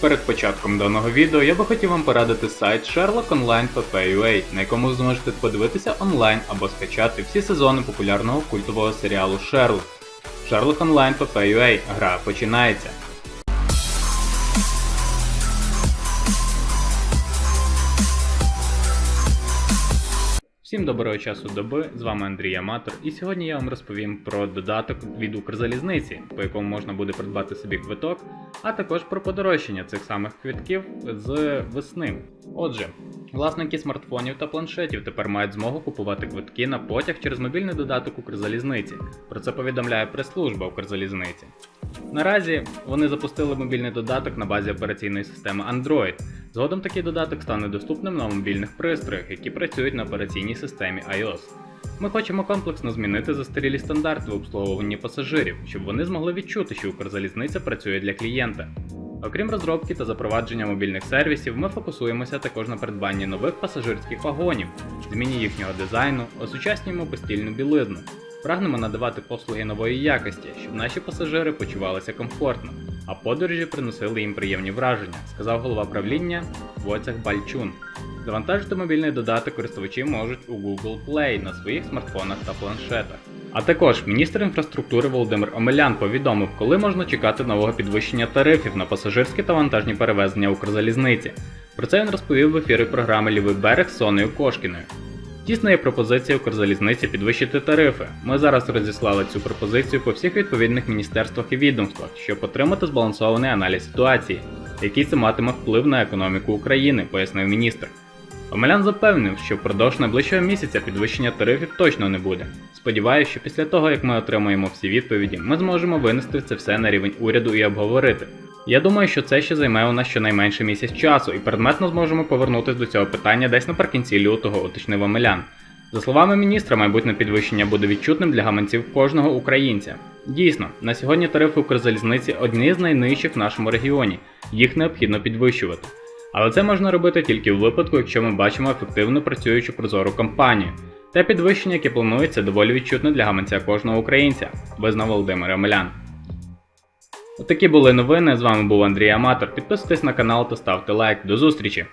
Перед початком даного відео я би хотів вам порадити сайт Sherlock Online PPUA, на якому ви зможете подивитися онлайн або скачати всі сезони популярного культового серіалу Sherlock. Sherlock Online PPUA. Гра починається. Всім доброго часу доби, з вами Андрій Аматор, і сьогодні я вам розповім про додаток від Укрзалізниці, по якому можна буде придбати собі квиток, а також про подорожчання цих самих квитків з весни. Отже, власники смартфонів та планшетів тепер мають змогу купувати квитки на потяг через мобільний додаток Укрзалізниці. Про це повідомляє прес-служба Укрзалізниці. Наразі вони запустили мобільний додаток на базі операційної системи Android. Згодом такий додаток стане доступним на мобільних пристроях, які працюють на операційній системі iOS. Ми хочемо комплексно змінити застарілі стандарти в обслуговуванні пасажирів, щоб вони змогли відчути, що Укрзалізниця працює для клієнта. Окрім розробки та запровадження мобільних сервісів, ми фокусуємося також на придбанні нових пасажирських вагонів, зміні їхнього дизайну, осучаснюємо постільну білизну. Прагнемо надавати послуги нової якості, щоб наші пасажири почувалися комфортно, а подорожі приносили їм приємні враження, сказав голова правління Войцех Бальчун. Завантажити мобільний додаток користувачі можуть у Google Play на своїх смартфонах та планшетах. А також міністр інфраструктури Володимир Омелян повідомив, коли можна чекати нового підвищення тарифів на пасажирські та вантажні перевезення Укрзалізниці. Про це він розповів в ефірі програми Лівий берег з Сонею Кошкіною. Дійсно є пропозиція Укрзалізниці підвищити тарифи. Ми зараз розіслали цю пропозицію по всіх відповідних міністерствах і відомствах, щоб отримати збалансований аналіз ситуації, який це матиме вплив на економіку України, пояснив міністр. Омелян запевнив, що впродовж найближчого місяця підвищення тарифів точно не буде. Сподіваюся, що після того, як ми отримаємо всі відповіді, ми зможемо винести це все на рівень уряду і обговорити. Я думаю, що це ще займе у нас щонайменше місяць часу, і предметно зможемо повернутися до цього питання десь наприкінці лютого, уточнив Омелян. За словами міністра, майбутнє підвищення буде відчутним для гаманців кожного українця. Дійсно, на сьогодні тарифи Укрзалізниці одні з найнижчих в нашому регіоні, їх необхідно підвищувати. Але це можна робити тільки у випадку, якщо ми бачимо ефективно працюючу прозору компанію. Те підвищення, яке планується, доволі відчутне для гаманця кожного українця, визнав Володимир Омелян. Отакі були новини. З вами був Андрій Аматор. Підписуйтесь на канал та ставте лайк. До зустрічі!